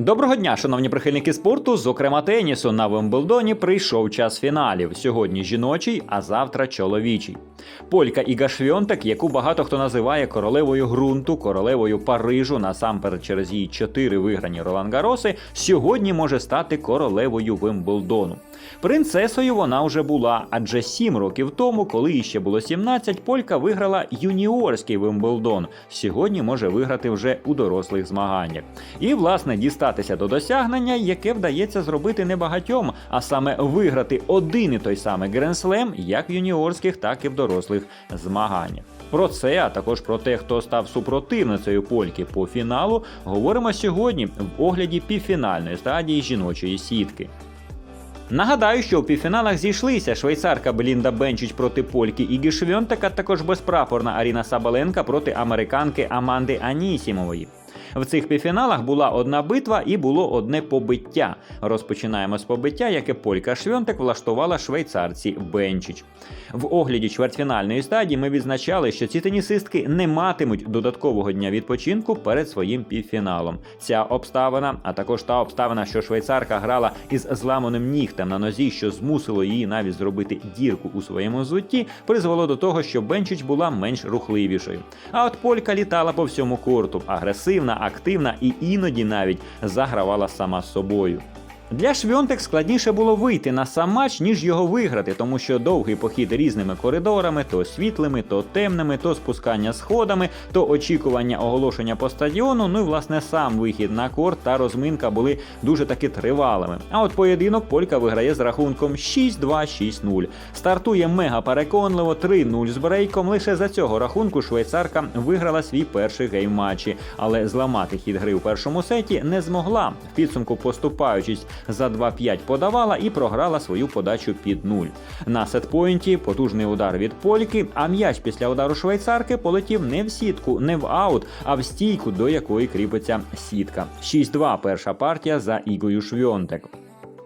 Доброго дня, шановні прихильники спорту. Зокрема, тенісу на Вимблдоні прийшов час фіналів. Сьогодні жіночий, а завтра чоловічий. Полька Іга Швьонтек, яку багато хто називає королевою ґрунту, королевою Парижу, насамперед через її чотири виграні Ролан Гароси, сьогодні може стати королевою Вимблдону. Принцесою вона вже була, адже сім років тому, коли їй ще було 17, полька виграла юніорський Вимблдон. Сьогодні може виграти вже у дорослих змаганнях. І, власне, дістатися до досягнення, яке вдається зробити небагатьом, а саме виграти один і той самий гренслем, як в юніорських, так і в дорослих змаганнях. Про це, а також про те, хто став супротивницею польки по фіналу, говоримо сьогодні в огляді півфінальної стадії жіночої сітки. Нагадаю, що у півфіналах зійшлися швейцарка Белінда Бенчич проти польки Ігі Швьонтек, також безпрапорна Аріна Сабаленка проти американки Аманди Анісімової. В цих півфіналах була одна битва і було одне побиття. Розпочинаємо з побиття, яке полька Швьонтек влаштувала швейцарці Бенчич. В огляді чвертьфінальної стадії ми відзначали, що ці тенісистки не матимуть додаткового дня відпочинку перед своїм півфіналом. Ця обставина, а також та обставина, що швейцарка грала із зламаним нігтем на нозі, що змусило її навіть зробити дірку у своєму взутті, призвело до того, що Бенчич була менш рухливішою. А от полька літала по всьому корту, агресивна, активна і іноді навіть загравала сама собою. Для Швьонтек складніше було вийти на сам матч, ніж його виграти, тому що довгий похід різними коридорами, то світлими, то темними, то спускання сходами, то очікування оголошення по стадіону. Ну і власне сам вихід на корт та розминка були дуже таки тривалими. А от поєдинок Полька виграє з рахунком 6-2-6-0. Стартує мега переконливо 3-0 з брейком. Лише за цього рахунку швейцарка виграла свій перший гейм матчі, але зламати хід гри у першому сеті не змогла. В підсумку поступаючись за 2-5 подавала і програла свою подачу під нуль. На сетпойнті потужний удар від польки, а м'яч після удару швейцарки полетів не в сітку, не в аут, а в стійку, до якої кріпиться сітка. 6-2 перша партія за Ігою Швьонтек.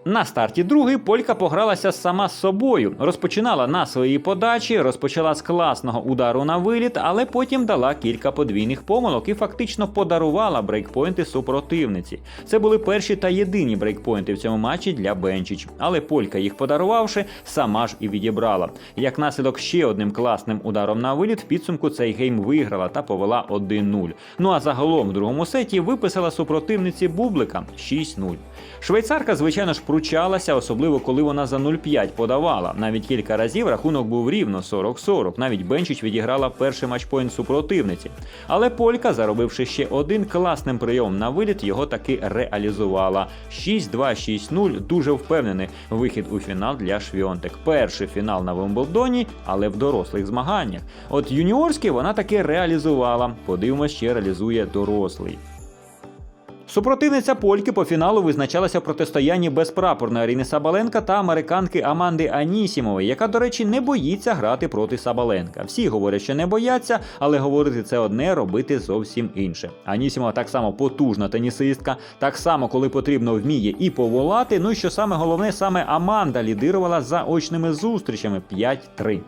На старті другий полька погралася сама з собою. Розпочинала на своїй подачі, розпочала з класного удару на виліт, але потім дала кілька подвійних помилок і фактично подарувала брейкпойнти супротивниці. Це були перші та єдині брейкпойнти в цьому матчі для Бенчич. Але полька їх подарувавши, сама ж і відібрала. Як наслідок ще одним класним ударом на виліт, в підсумку цей гейм виграла та повела 1-0. Ну а загалом в другому сеті виписала супротивниці Бублика 6-0. Швейцарка, звичайно ж, пручалася, особливо коли вона за 0-5 подавала. Навіть кілька разів рахунок був рівно 40-40. Навіть Бенчич відіграла перший матчпойнт супротивниці. Але Полька, заробивши ще один класним прийом на виліт, його таки реалізувала. 6-2-6-0 дуже впевнений вихід у фінал для Швіонтек. Перший фінал на Вимблдоні, але в дорослих змаганнях. От юніорський вона таки реалізувала. Подивимось, ще реалізує дорослий. Супротивниця Польки по фіналу визначалася в протистоянні безпрапорної Аріни Сабаленка та американки Аманди Анісімової, яка, до речі, не боїться грати проти Сабаленка. Всі говорять, що не бояться, але говорити це одне, робити зовсім інше. Анісімова так само потужна тенісистка, так само, коли потрібно, вміє і поволати. Ну і що саме головне, саме Аманда лідирувала за очними зустрічами 5-3.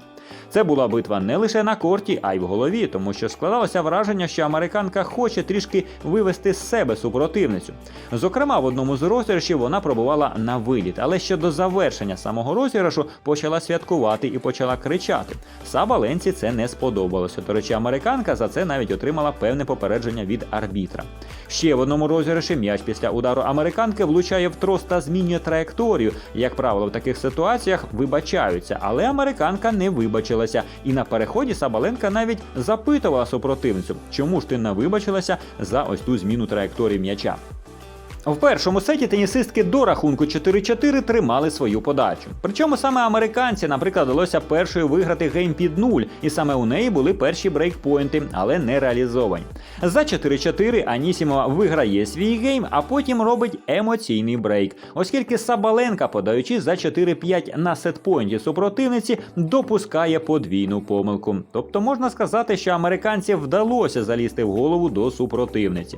Це була битва не лише на корті, а й в голові, тому що складалося враження, що американка хоче трішки вивести з себе супротивницю. Зокрема, в одному з розіграшів вона пробувала на виліт, але ще до завершення самого розіграшу почала святкувати і почала кричати. Сабаленці це не сподобалося. До речі, американка за це навіть отримала певне попередження від арбітра. Ще в одному розіграші м'яч після удару американки влучає в трос та змінює траєкторію. Як правило, в таких ситуаціях вибачаються, але американка не вибачилася. І на переході Сабаленка навіть запитувала супротивницю, чому ж ти не вибачилася за ось ту зміну траєкторії м'яча. В першому сеті тенісистки до рахунку 4-4 тримали свою подачу. Причому саме американці, наприклад, вдалося першою виграти гейм під нуль, і саме у неї були перші брейкпойнти, але не реалізовані. За 4-4 Анісімова виграє свій гейм, а потім робить емоційний брейк, оскільки Сабаленка, подаючи за 4-5 на сетпойнті супротивниці, допускає подвійну помилку. Тобто можна сказати, що американцям вдалося залізти в голову до супротивниці.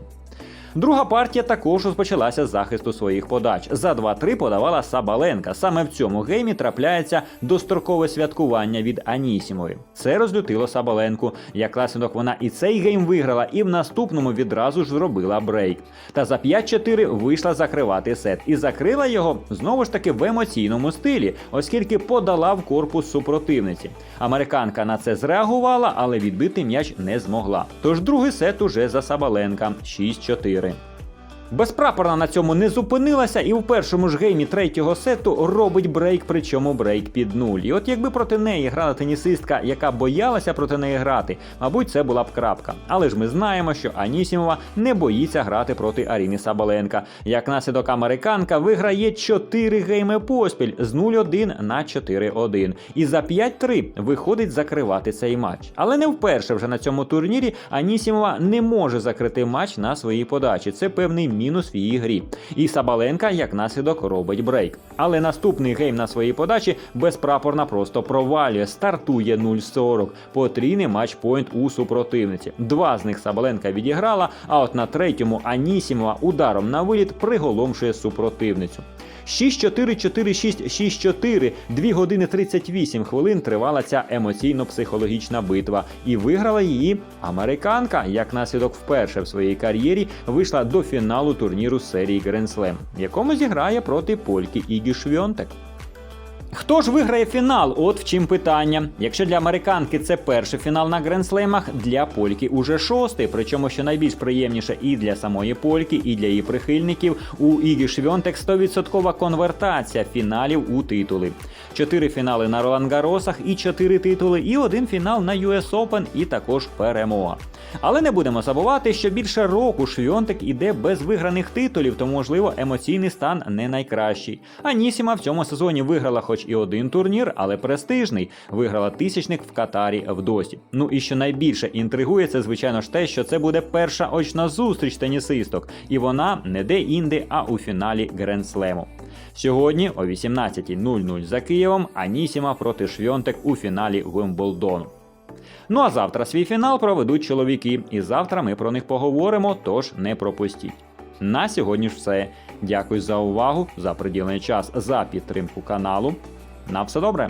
Друга партія також розпочалася з захисту своїх подач. За 2-3 подавала Сабаленка. Саме в цьому геймі трапляється дострокове святкування від Анісімової. Це розлютило Сабаленку. Як наслідок вона і цей гейм виграла, і в наступному відразу ж зробила брейк. Та за 5-4 вийшла закривати сет і закрила його знову ж таки в емоційному стилі, оскільки подала в корпус супротивниці. Американка на це зреагувала, але відбити м'яч не змогла. Тож другий сет уже за Сабаленка 6-4 довіри. Безпрапорна на цьому не зупинилася і в першому ж геймі третього сету робить брейк, причому брейк під нуль. І от якби проти неї грала тенісистка, яка боялася проти неї грати, мабуть, це була б крапка. Але ж ми знаємо, що Анісімова не боїться грати проти Аріни Сабаленка. Як наслідок американка виграє 4 гейми поспіль з 0-1 на 4-1. І за 5-3 виходить закривати цей матч. Але не вперше вже на цьому турнірі Анісімова не може закрити матч на своїй подачі. Це певний мінус в її грі. І Сабаленка як наслідок робить брейк. Але наступний гейм на своїй подачі безпрапорна просто провалює. Стартує 0-40. Потрійний матчпойнт у супротивниці. Два з них Сабаленка відіграла, а от на третьому Анісімова ударом на виліт приголомшує супротивницю. 6-4-4-6-6-4. 2 години 38 хвилин тривала ця емоційно-психологічна битва. І виграла її американка, як наслідок вперше в своїй кар'єрі вийшла до фіналу турніру серії Slam, в якому зіграє проти польки Ігі Швьонтек. Хто ж виграє фінал? От в чим питання. Якщо для американки це перший фінал на гренслемах, для польки уже шостий. Причому що найбільш приємніше і для самої польки, і для її прихильників у Ігі Швьонтек 100% конвертація фіналів у титули. Чотири фінали на Ролангаросах і чотири титули, і один фінал на US Open, і також перемога. Але не будемо забувати, що більше року Швьонтек іде без виграних титулів, то можливо емоційний стан не найкращий. Анісіма в цьому сезоні виграла хоч і один турнір, але престижний. Виграла тисячник в Катарі в досі. Ну і що найбільше інтригує, це звичайно ж те, що це буде перша очна зустріч тенісисток, і вона не де-інде, а у фіналі Гренслему. Сьогодні о 18.00 за Києвом Анісіма проти Швьонтек у фіналі Вимблдону. Ну а завтра свій фінал проведуть чоловіки, і завтра ми про них поговоримо, тож не пропустіть. На сьогодні ж все. Дякую за увагу, за приділений час, за підтримку каналу. На все добре!